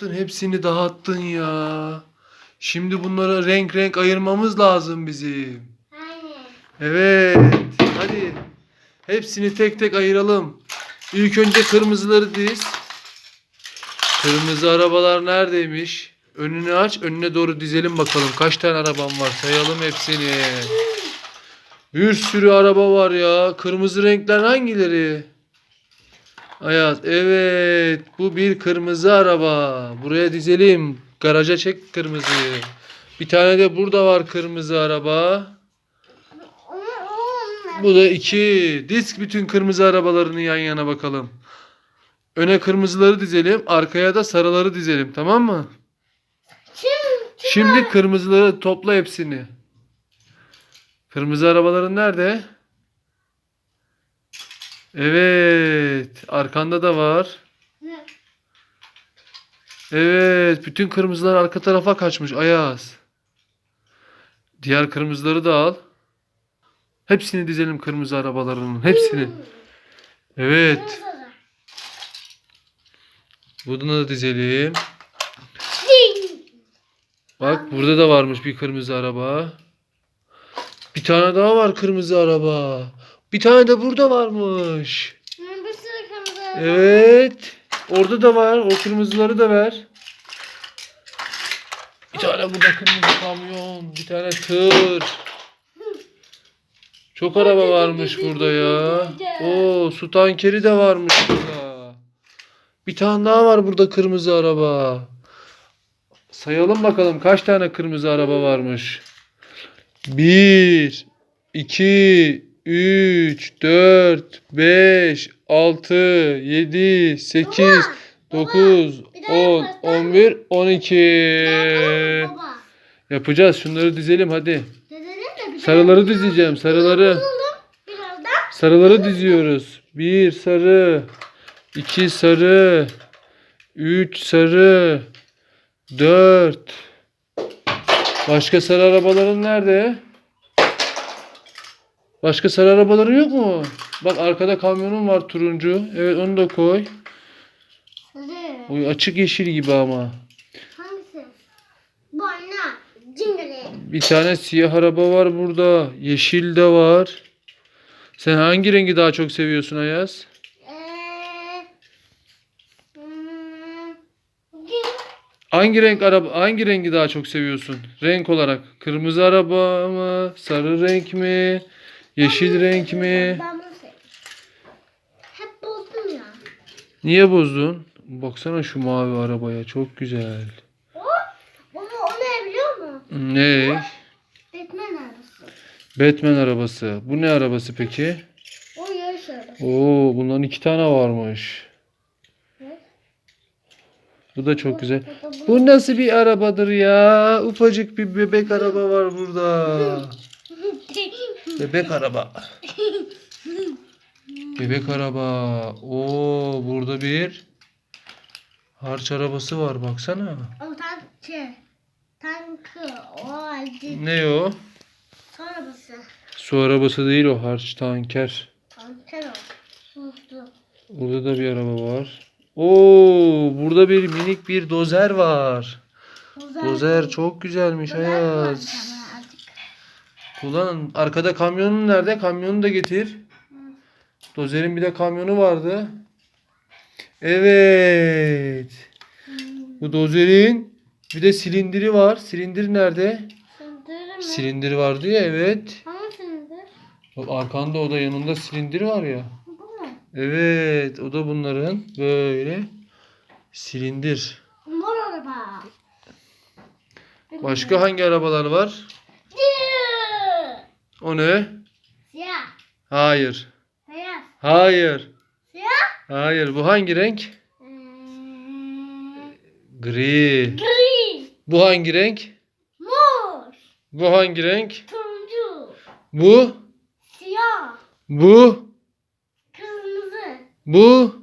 yaptın? Hepsini dağıttın ya. Şimdi bunlara renk renk ayırmamız lazım bizim. Aynen. Evet. Hadi. Hepsini tek tek ayıralım. İlk önce kırmızıları diz. Kırmızı arabalar neredeymiş? Önünü aç, önüne doğru dizelim bakalım. Kaç tane arabam var? Sayalım hepsini. Bir sürü araba var ya. Kırmızı renkler hangileri? Ayaz, evet. Bu bir kırmızı araba. Buraya dizelim. Garaja çek kırmızı. Bir tane de burada var kırmızı araba. Bu da iki. Disk bütün kırmızı arabalarını yan yana bakalım. Öne kırmızıları dizelim. Arkaya da sarıları dizelim. Tamam mı? Şimdi kırmızıları topla hepsini. Kırmızı arabaların nerede? Evet. Arkanda da var. Evet. Bütün kırmızılar arka tarafa kaçmış. Ayaz. Diğer kırmızıları da al. Hepsini dizelim kırmızı arabalarının. Hepsini. Evet. Bunu da dizelim. Bak burada da varmış bir kırmızı araba. Bir tane daha var kırmızı araba. Bir tane de burada varmış. Bir sürü kırmızı araba. Evet. Orada da var. O kırmızıları da ver. Bir tane burada kırmızı kamyon. Bir tane tır. Çok araba varmış burada ya. Oo su tankeri de varmış burada. Bir tane daha var burada kırmızı araba. Sayalım bakalım kaç tane kırmızı araba varmış. 1 2 3 4 5 6 7 8 9 bir daha 10 yaparsan- 11 12 Baba. Yapacağız. Şunları dizelim hadi. Sarıları dizeceğim. Sarıları. Sarıları diziyoruz. Bir sarı, iki sarı, üç sarı, dört. Başka sarı arabaların nerede? Başka sarı arabaların yok mu? Bak arkada kamyonun var turuncu. Evet onu da koy. Sarı. Oy, açık yeşil gibi ama. Hangisi? Bu anne. Cingale. Bir tane siyah araba var burada. Yeşil de var. Sen hangi rengi daha çok seviyorsun Ayaz? Eee. Hmm. Hangi renk araba hangi rengi daha çok seviyorsun? Renk olarak kırmızı araba mı, sarı renk mi, yeşil renk mi? Ben bunu seviyorum. Hep bozdum ya. Niye bozdun? Baksana şu mavi arabaya çok güzel. O, onu, o ne biliyor musun? Ne? Batman arabası. Batman arabası. Bu ne arabası peki? O yarış arabası. Oo, bunların iki tane varmış. Evet. Bu da çok güzel. Bu da bu. Bu nasıl bir arabadır ya? Ufacık bir bebek araba var burada. Bebek araba. Bebek araba. Oo burada bir harç arabası var baksana. o tankı. Tankı. O halde. Ne o? Su arabası. Su arabası değil o harç tanker. Tanker o. Su su. Burada da bir araba var. Oo burada bir minik bir dozer var. Dozer. Dozer çok güzelmiş Dozer Ayaz. Ulan arkada kamyonun nerede? Kamyonu da getir. Dozer'in bir de kamyonu vardı. Evet. Bu Dozer'in bir de silindiri var. Silindir nerede? Sındır mı? Silindir vardı ya evet. Hangi? Bak arkanda o da yanında silindir var ya. Bu mu? Evet o da bunların böyle silindir. Mor araba. Başka hangi arabalar var? O ne? Siyah. Hayır. Beyaz. Hayır. Siyah. Hayır. Bu hangi renk? Hmm, Gri. Gri. Bu hangi renk? Mor. Bu hangi renk? Turuncu. Bu? Siyah. Bu? Kırmızı. Bu?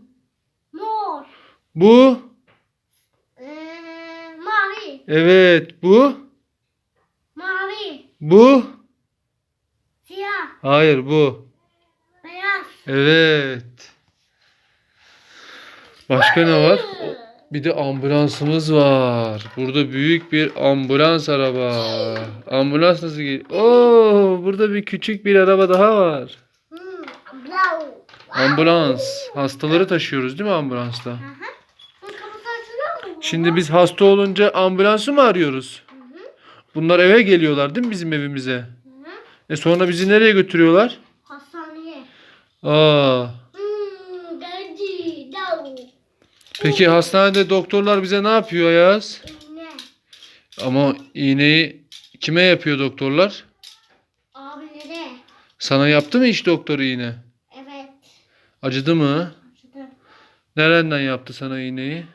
Mor. Bu? Ee, mavi. Evet. Bu? Mavi. Bu? Hayır bu. Beyaz. Evet. Başka ne var? Bir de ambulansımız var. Burada büyük bir ambulans araba. Ambulans nasıl geliyor? Oo, burada bir küçük bir araba daha var. Ambulans. Hastaları taşıyoruz değil mi ambulansta? Şimdi biz hasta olunca ambulansı mı arıyoruz? Bunlar eve geliyorlar değil mi bizim evimize? E sonra bizi nereye götürüyorlar? Hastaneye. Aa. Hmm. Dav. Peki hastanede doktorlar bize ne yapıyor Ayaz? Ne? Ama iğneyi kime yapıyor doktorlar? Abilere. Sana yaptı mı hiç doktor iğne? Evet. Acıdı mı? Açtı. Nereden yaptı sana iğneyi?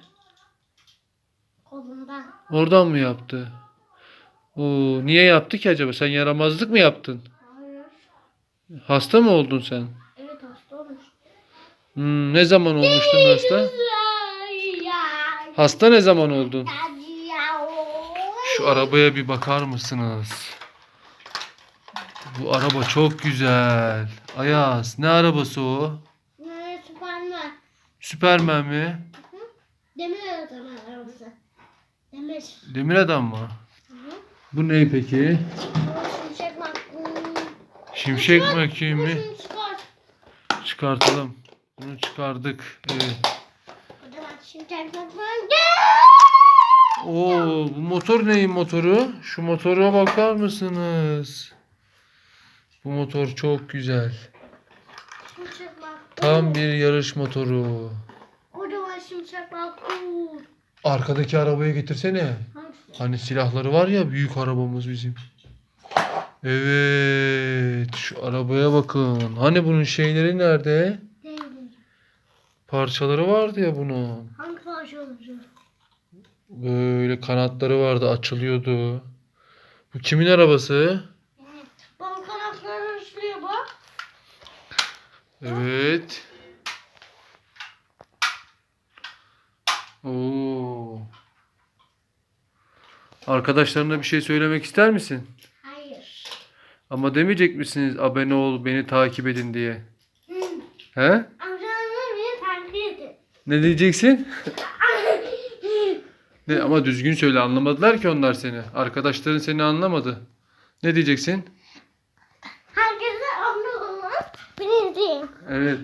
Kolundan. Oradan mı yaptı? Oo, niye yaptı ki acaba? Sen yaramazlık mı yaptın? Hayır. Hasta mı oldun sen? Evet hasta olmuş. Hmm, ne zaman olmuştun hasta? Hasta ne zaman oldun? Şu arabaya bir bakar mısınız? Bu araba çok güzel. Ayaz, ne arabası o? Süpermen. Süpermen mi? Demir adamın arabası. Demir. Demir adam mı? Bu ne peki? Şimşek McQueen. Şimşek McQueen mi? Şunu çıkar. Çıkartalım. Bunu çıkardık. Evet. Zaman Şimşek McQueen. Oo, bu motor neyin motoru? Şu motora bakar mısınız? Bu motor çok güzel. Şimşek. Tam bir yarış motoru. O zaman Şimşek McQueen. Arkadaki arabayı getirsene. Hani silahları var ya büyük arabamız bizim. Evet, şu arabaya bakın. Hani bunun şeyleri nerede? Değil. Parçaları vardı ya bunun. Hangi parça olacak? Böyle kanatları vardı, açılıyordu. Bu kimin arabası? Evet. Bana kanatları ışlıyor bak. Evet. Oo. Arkadaşlarına bir şey söylemek ister misin? Hayır. Ama demeyecek misiniz abone ol, beni takip edin diye? Hı. He? Amcanın beni takip edin. Ne diyeceksin? Ne ama düzgün söyle anlamadılar ki onlar seni. Arkadaşların seni anlamadı. Ne diyeceksin? Herkese abone olun. Beni izleyin. Evet.